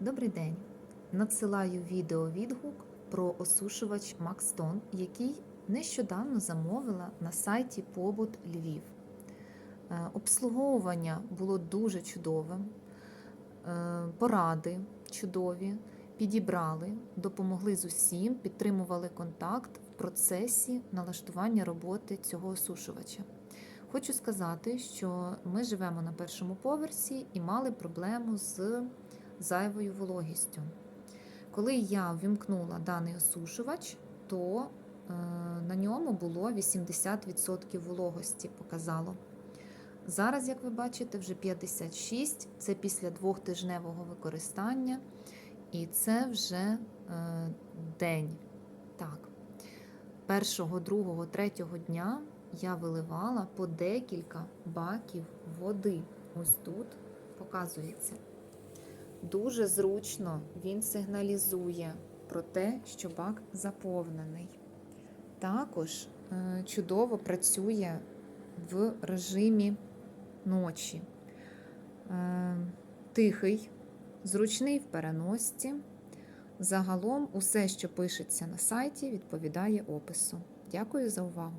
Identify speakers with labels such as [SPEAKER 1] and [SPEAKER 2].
[SPEAKER 1] Добрий день! Надсилаю відеовідгук про осушувач Макстон, який нещодавно замовила на сайті Побут Львів. Е, Обслуговування було дуже чудовим, е, поради чудові, підібрали, допомогли з усім, підтримували контакт в процесі налаштування роботи цього осушувача. Хочу сказати, що ми живемо на першому поверсі і мали проблему з зайвою вологістю. Коли я ввімкнула даний осушувач, то е, на ньому було 80% вологості показало. Зараз, як ви бачите, вже 56, це після двохтижневого використання, і це вже е, день. Так, першого, другого, третього дня я виливала по декілька баків води. Ось тут показується. Дуже зручно він сигналізує про те, що бак заповнений. Також е, чудово працює в режимі ночі. Е, Тихий, зручний в переносці. Загалом усе, що пишеться на сайті, відповідає опису. Дякую за увагу!